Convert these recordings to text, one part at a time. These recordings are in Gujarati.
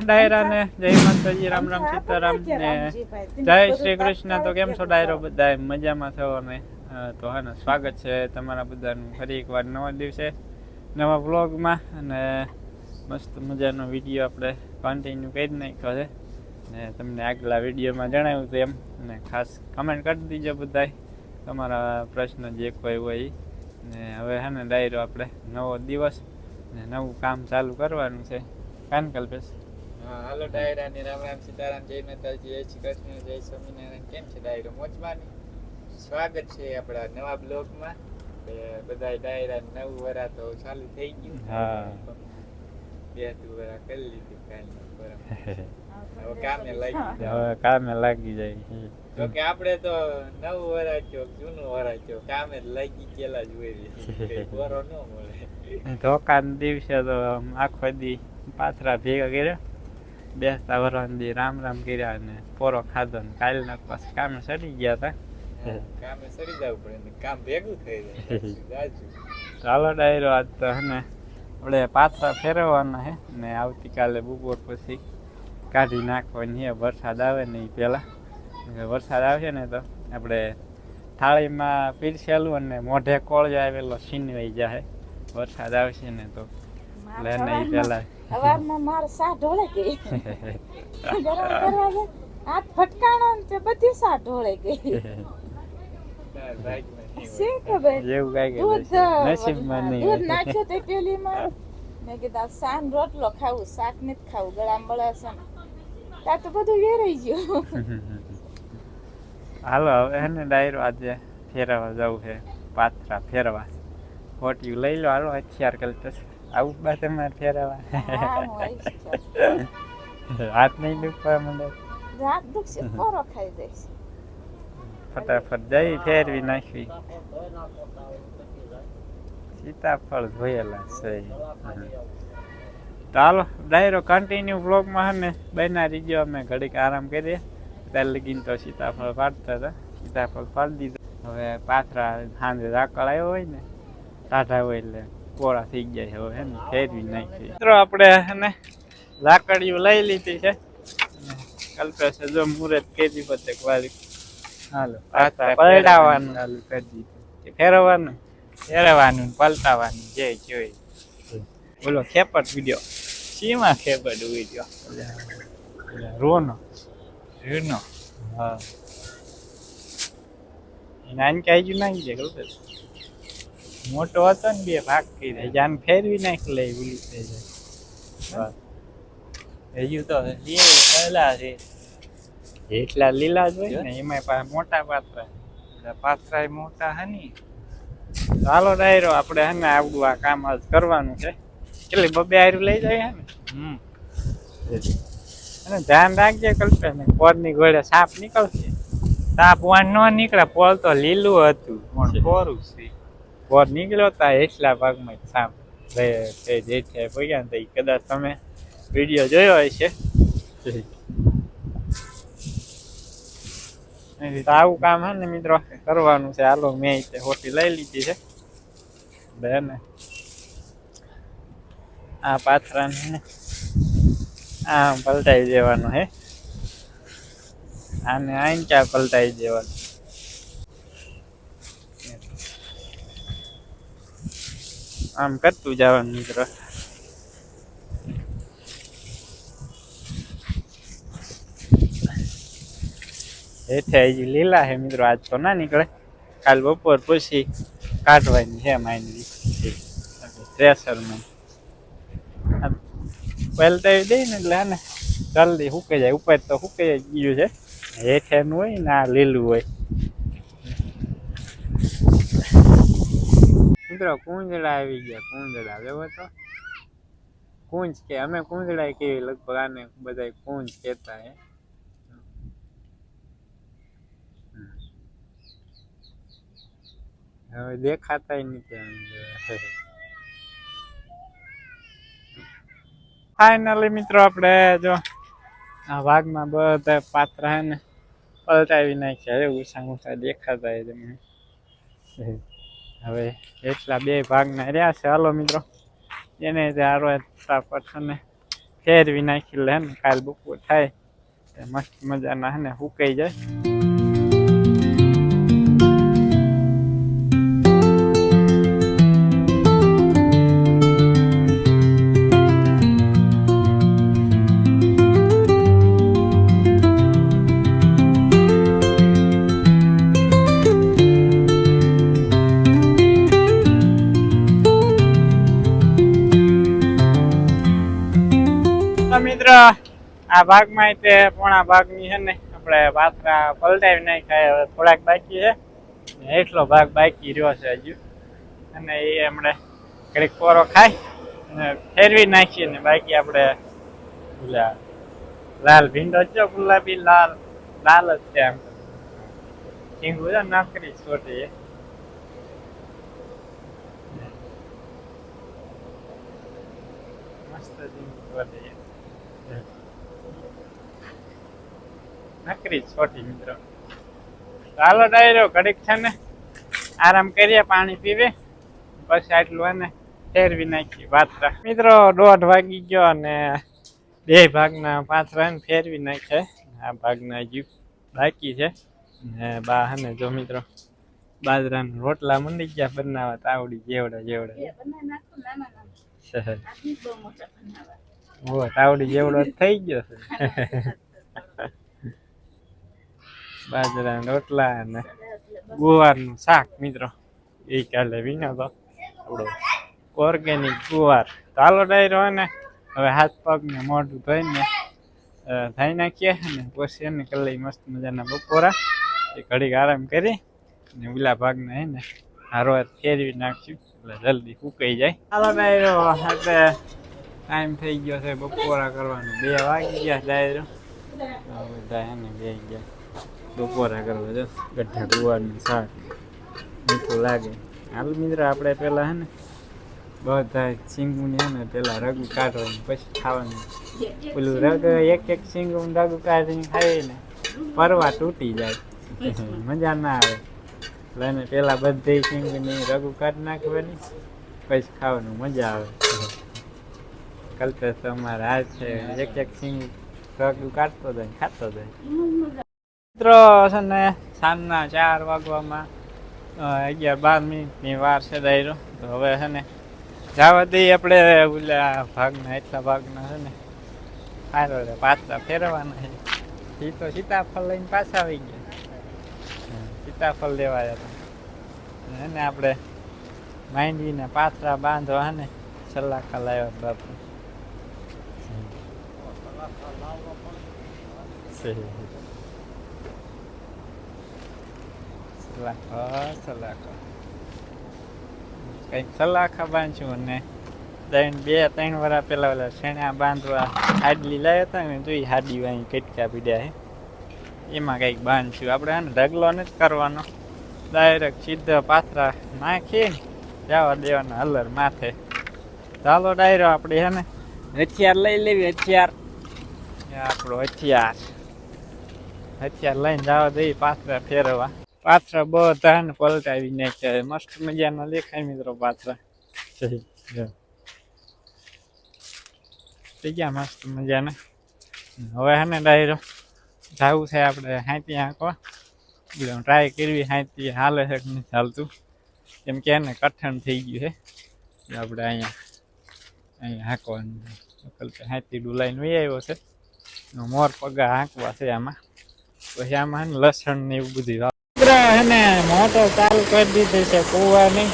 ડાયરાને જય માતાજી રામ રામ સીતારામ ને જય શ્રી કૃષ્ણ. તો કેમ છો ડાયરો બધા? મજામાં છો ને તો હા ને સ્વાગત છે તમારા બધાનું ફરી એકવાર નવા દિવસે નવા વ્લોગમાં. અને મસ્ત મજાનો વીડિયો આપણે કન્ટિન્યુ કરી નાખ્યો છે. ને તમને આગલા વિડીયોમાં જણાવ્યું હતું એમ. અને ખાસ કમેન્ટ કરી દીજો બધાય તમારા પ્રશ્ન જે કોઈ હોય. ને હવે હા ને ડાયરો આપણે નવો દિવસ ને નવું કામ ચાલુ કરવાનું છે. કાન કલ્પેશ હાલો ડાયરા ને રામ રામ સીતારામ જય માતાજી જય શ્રી કૃષ્ણ જય સ્વામિનારાયણ. કેમ છે ડાયરો? મોજમાં સ્વાગત છે આપણા નવા બ્લોગમાં. બધા ડાયરા નવું વરા તો ચાલુ થઈ ગયું. હા. બે તું વરા કરી લીધી કાલનું હવે કામે લાગી હવે કામે લાગી જાય. તો કે આપણે તો નવું વરા છો જૂનું વરા છો? કામે જ લાગી ગયેલા જ હોય બોરો ન મળે. ધોકાન દિવસે તો આખો દી પાથરા ભેગા કર્યા. બેસતા વરવાન દી રામ રામ કર્યા અને પોરો ખાધો ને કાલના પાસે કામે સડી ગયા હતા કામે સડી જવું પડે ને કામ ભેગું થઈ જાય. ચાલો ડાયરો આજ તો હે આપણે પાથરા ફેરવવાના હે ને આવતીકાલે બપોર પછી કાઢી નાખવાની હે વરસાદ આવે ને એ પહેલાં. વરસાદ આવશે ને તો આપણે થાળીમાં પીરસેલું અને મોઢે કોળજો આવેલો છીનવાઈ જાય વરસાદ આવશે ને તો સવારમાં મારે સા ઢોળે ગઈ ગરમ કરવા જાય હાથ ફટકાણો ને બધી સા ઢોળે ગઈ નહીં. શી ખબર જેવું કાંઈ દૂધ નસીબમાં નહીં દૂધ નાખ્યો તે પેલીમાં મેં કીધું સાન રોટલો ખાવું શાક નથી ખાવું ગળામાં બળાશે ને ત્યાં તો બધું વેરાઈ ગયું. હાલો હવે એને ને ડાયરો આજે ફેરવા જવું છે પાથરા ફેરવા. ફોટિયું લઈ લો હાલો હથિયાર કરતો આવું બા તમારે ફેરવા હા, હું આવીશ ચાલ. હાથ નહીં દુખવા મને રાત દુખશે કોરો ખાઈ દઈશ. ફટાફટ જઈ ફેરવી નાખવી. સીતાફળ ધોયેલા છે. ચાલો ડાયરો કન્ટિન્યુ બ્લોગમાં માં ને બના રીજો અમે ઘડીક આરામ કરીએ. ત્યારે લગીને તો સીતાફળ પાડતા હતા. સીતાફળ પાડી દીધા. હવે પાથરા સાંજે ઝાકળ આવ્યો હોય ને ટાઢા હોય એટલે કોળા થઈ ગયા છે હવે હે ને? ફેરવી નાખી. મિત્રો આપણે હે ને લાકડીઓ લઈ લીધી છે. કલ્પેશે જો મુહૂર્ત કેદી પતે વાળી. હાલો પલટાવાનું પલટાવવાનું કરી દીધું. ફેરવવાનું? ફેરવવાનું પલટાવાનું જે જોઈ. બોલો ખેપટ વીડિયો. શીમાં ખેપટ વીડિયો? રોનો. રોનો? હા. એને આને કાંઈ જ નાખી દે ખબર? મોટો હતો ને બે ભાગ કરી દે જાન ફેરવી નાખ લે ભૂલી થઈ જાય. હજુ તો લીલું છે. એટલા લીલા જ હોય ને એમાં મોટા પાત્રા. એટલે મોટા હે ની. ચાલો ડાયરો આપણે હે ને આવડું આ કામ આજ કરવાનું છે. એટલે બબે આયરું લઈ જાય ને. હમ. અને ધ્યાન રાખજે કલ્પે ને પોરની ઘોડે સાપ નીકળશે. સાપ વાન ન નીકળે પોલ તો લીલું હતું. પણ કોરું છે? પોર નીકળ્યો હતા એટલા ભાગમાં જ તે જેઠે પગ્યા ને તો ઈ કદાચ તમે વીડિયો જોયો હશે. તો આવું કામ હે ને મિત્રો, કરવાનું છે. હાલો, મેં તે હોટી લઈ લીધી છે. બે ને. આ પાથરાને આમ પલટાઈ દેવાનું હે. આને આંચા પલટાઈ દેવાનું. આમ કરતું જવાનું મિત્રો. હેઠે હજી લીલા છે મિત્રો, આજ તો ના નીકળે. કાલ બપોર પછી કાઢવાની છે માઇન્ડ થ્રેસરમાં પલટાવી દઈ ને એટલે હે ને જલ્દી સુકાઈ જાય. ઉપર તો સુકાઈ ગયું છે. હેઠેનું હોય ને આ લીલું હોય. મિત્રો કુંજળા આવી ગયા કુંજળા લેવો તો કુંજ કે, અમે કુંજળા કેવી લગભગ આને બધા કુંજ કહેતા હે. હવે દેખાતા નથી ફાઈનલી મિત્રો, આપણે જો આ ભાગમાં બધા પાત્ર હે ને, પલટાવી નાખ્યા. એવું ઊંચા દેખાતા તમે તમને હવે એટલા બે ભાગના રહ્યા છે. હાલો મિત્રો એને હારો અને ફેરવી નાખી લે ને, કાલ બપોર થાય મસ્ત મજાના હે ને, હુકાઈ જાય. આ ભાગમાં તે પોણા ભાગની છે ને, આપણે પાથરા પલટાવી નાખ્યા, હવે થોડાક બાકી છે. એટલો ભાગ બાકી રહ્યો છે હજુ. અને એ હમણાં ઘડીક કોરો ખાય અને ફેરવી નાખીએ ને બાકી આપણે ઓલા લાલ ભીંડો છે, ગુલાબી લાલ લાલ જ છે આમ. છે નકરી છોટી છે. મસ્ત હિંગુ છોટી છે. નકરી છોટી મિત્રો. ચાલો ડાયરો ઘડીક છે ને આરામ કરીએ પાણી પીવે પછી આટલું એને ફેરવી નાખીએ પાથરા મિત્રો દોઢ વાગી ગયો અને બે ભાગના પાથરા ને ફેરવી નાખે. આ ભાગના જીવ બાકી છે. ને બા હે જો મિત્રો બાજરાના રોટલા મંડી ગયા બનાવવા તાવડી જેવડા જેવડા. ઓ તાવડી જેવડો થઈ ગયો છે. બાજરાના રોટલા અને ગુવારનું શાક, મિત્રો. એ કાલે વિનો તો આપણો ઓર્ગેનિક ગુવાર. ચાલો ડાયરો ને હવે હાથ પગને મોઢું ધોઈને થઈ નાખીએ અને પછી એને કલાઈ મસ્ત મજાના બપોરા. એ ઘડીક આરામ કરી અને ઓલા ભાગને હે ને હારો ફેરવી નાખશું એટલે જલ્દી સુકાઈ જાય. ચાલો ડાયરો એટલે ટાઈમ થઈ ગયો છે બપોરા કરવાનો. બે વાગી ગયા ડાયરો. બધા એને બે ગયા. બપોરા કરવા જો ગઠ્ઠા ગુવારનું શાક, મીઠું લાગે. હાલ મિત્રો, આપણે પેલા હે ને, બધા સિંગુને હે ને પેલા રગું કાઢવાનું, પછી ખાવાનું. પેલું રગ એક એક સિંગું રગું કાઢીને ખાઈએ ને, પરવા તૂટી જાય. મજા ના આવે. એટલે એને પેલા બધે સિંગુની રગું કાઢી નાખવાની, પછી ખાવાનું મજા આવે. કલ્પેશ અમારે આ છે એક એક સિંગ રગું કાઢતો જાય ખાતો જાય. મિત્રો છે ને સાંજના ચાર વાગવામાં અગિયાર બાર મિનિટની વાર છે દાયરો. તો હવે છે ને જવા દઈએ આપણે ઓલા ભાગના એટલા ભાગના છે ને. સારો પાછા ફેરવાના છે. એ તો સીતાફળ લઈને પાછા આવી ગયા. સીતાફળ લેવા તો હે ને આપણે માંડીને પાથરા બાંધવા ને સલાખા લાવ્યા બાપુ. હમ. સહી. સલાખો. કંઈક સલાખા બાંધશું અને ત્રણ, બે, ત્રણ વાર પેલા ઓલા બાંધવા હાડલી લાવ્યા હતા ને જોઈ હાડી વાંઈ કટકા પીડ્યા હે. એમાં કંઈક બાંધશું. આપણે આને ઢગલો નથી કરવાનો. ડાયરેક્ટ સીધા પાથરા નાખી જવા દેવાના હલર માથે. ચાલો ડાયરો આપણે હે ને. હથિયાર લઈ લેવી, હથિયાર. આપણો હથિયાર. હથિયાર લઈને જવા દઈએ પાથરા ફેરવા પાથરા બધાને પલટાવી નાખ્યા મસ્ત મજાના દેખાય મિત્રો પાત્ર. થઈ ગયા મસ્ત મજાના. હવે હે ને ડાયરો જવું છે આપણે હાંતી આંકવા ટ્રાય કરવી હાંતી હાલે છે નથી હાલતું કેમ કે એને કઠણ થઈ ગયું છે. આપણે અહીંયા અહીંયા હાંકવાનું હાંતી ડુલાઈને વહી આવ્યો છે. મોર પગા હાંકવા છે આમાં. પછી આમાં લસણ ને એવું બધું મિત્ર હે મોટર ચાલુ કરી દીધી છે, કુવાની.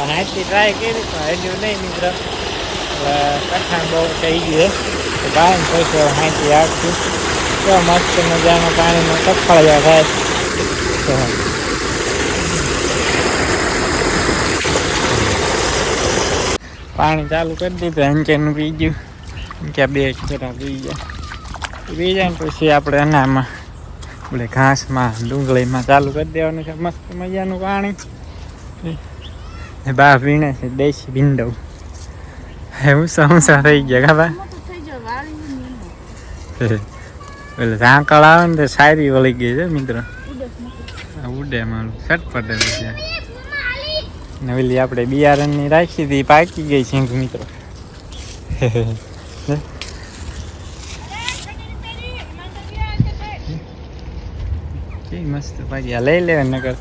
અને હાથથી ટ્રાય કરી, પણ હજુ નહીં મિત્ર. કઠણ બહુ થઈ ગયું તો બાય પછી હાથથી આવશું તો મસ્ત મજાનું પાણીનો સફળિયા થાય. તો પાણી ચાલુ કરી દીધું અંકેનું પી ગયું કે બે ખેરા પી ગયા. પી પછી આપણે એનામાં આપણે ઘાસમાં, ડુંગળીમાં ચાલુ કરી દેવાનું છે, મસ્ત મજાનું પાણી. બા વીણે છે, દેશી ભીંડો. હે ઊંસા ઊંસા થઈ ગયા, ખબર? એટલે ઝાંકળ આવે ને તો સારી વળી ગઈ છે, મિત્રો. ઉડે મારું સટપટે છે ને ઓલી આપણે બિયારણની રાખી હતી પાકી ગઈ છે મિત્રો. મસ્ત ભાગ્યા લઈ લે નગર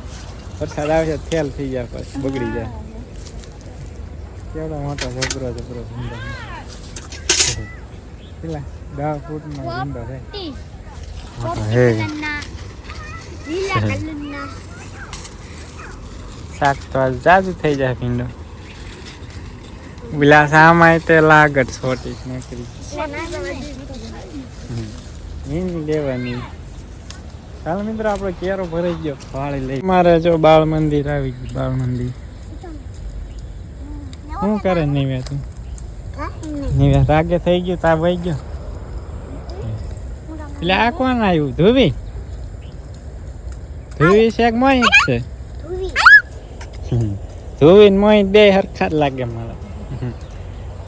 વરસાદ આવે તો ફેલ થઈ જાય પછી બગડી જાય. કેવડો મોટો જબરો જબરો ભૂંડો પેલા દસ ફૂટનો ભૂંડો છે. શાક તો આજ જાજુ થઈ જાય ભીંડો. પેલા સામાય તે લાગત છોટી નોકરી એની લેવાની. ચાલ મિત્ર, આપણે કેરો ભરાઈ ગયો. વાળી લઈ. મારે જો બાળ મંદિર આવી ગયું, બાળ મંદિર. શું કરે નિવ્યા તું? નિવ્યા રાગે થઈ ગયું, તા વહી ગયો. એટલે આ કોણ આવ્યું? ધુવી ધુવી છે મોહિત છે? ધુવી મોહિત બે હરખા જ લાગે મારા.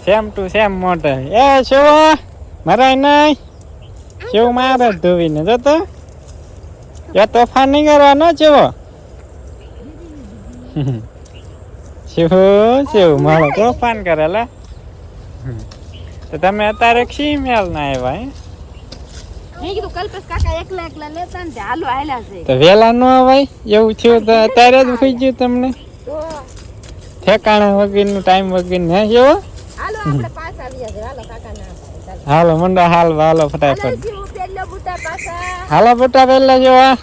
સેમ ટુ સેમ મોટા એ, શું? મરાય નહીં? શું મારે ધુવીને જતો એ તોફાન નહીં કરવાનો જેવો જેવું શું મારો તોફાન કરેલા. તો તમે અત્યારે ક્ષી મેલ ના આવ્યા ને તે વેલા નો અવાય એવું થયું તો અત્યારે જ થઈ ગયું તમને? ઠેકાણા ઠેકાણા વગરનું ટાઈમ વગર ને જેવો હાલો ના. મંડા હાલ હાલો ફટાફટ. જીવ હાલો બોટા પહેલા જોવા.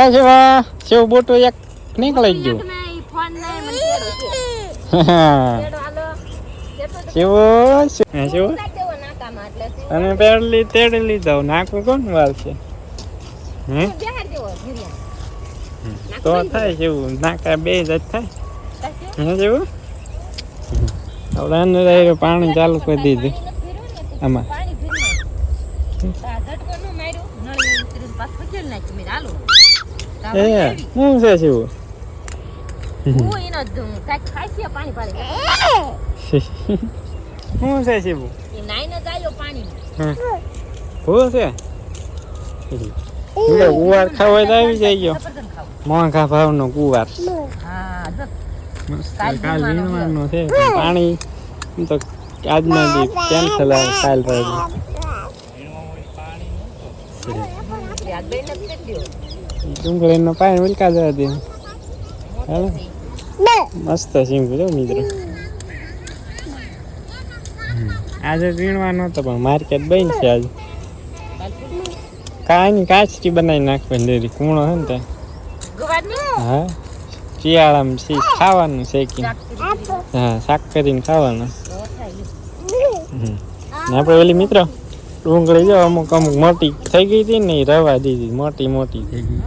એ જોવા શિવ બોટું એક નીકળી ગયું. એટલે શું? અને પેલી તેડી લીધો. નાખું કોણ વાર છે. તો થાય જેવું. નાકા બે જ થાય. હે જેવું? આપણે અંદર પાણી ચાલુ કરી દીધું. આમાં. એ. શું હું છે શું છે. ભૂલ છે કુવાર ખાવ હોય તો આવી જાય ગયો. ભાવ નો મોંઘા ભાવનો કુવાર હા, જો. મસ્ત કાલ કાલ વીણવાનો છે. પાણી તો આજના દી કેન્સલ આવે કાલ ભાઈ યાદ બેને જ કરી દ્યો. ડુંગળીનો પાણી ઉલકા જવા દે. મસ્ત સિંગુ જો મિત્રો. આજે વીણવાનો હતો પણ માર્કેટ બંધ છે આજે. કાંઈ કાચરી બનાવી નાખવાની ડેરી. કૂણો હે ને તે. હા. શિયાળામાં સી ખાવાનું શેકીને કે? હા શાક કરીને ખાવાનું. આપણે ઓલી મિત્રો? ડુંગળી જો અમુક અમુક મોટી થઈ ગઈ હતી ને રવા દીધી મોટી મોટી. થઈ ગઈ.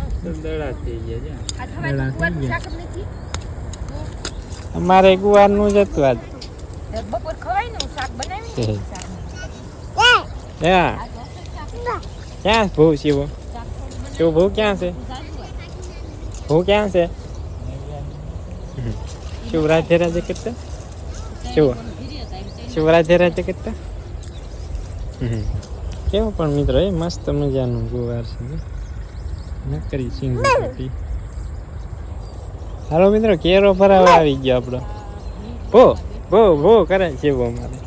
અમારે ગુવારનું જ હતું આજ. તો બપોર ખવાય ને હું. શાક બનાવી છે. શાક ત્યાં ક્યાં ભૂ શિવો? શિવ ભૂ ક્યાં છે? ભૂ ક્યાં છે? શું રાધે રાધે કરતા? શિવ. શું રાધે રાધે કરતા. કેવું પણ મિત્રો એ મસ્ત મજાનું ગુવાર છે નકરી સિંગ રોટી હાલો મિત્રો કેરો ફરાવા આવી ગયો આપણો. ભો ભો ભો કરે છે ભો મારે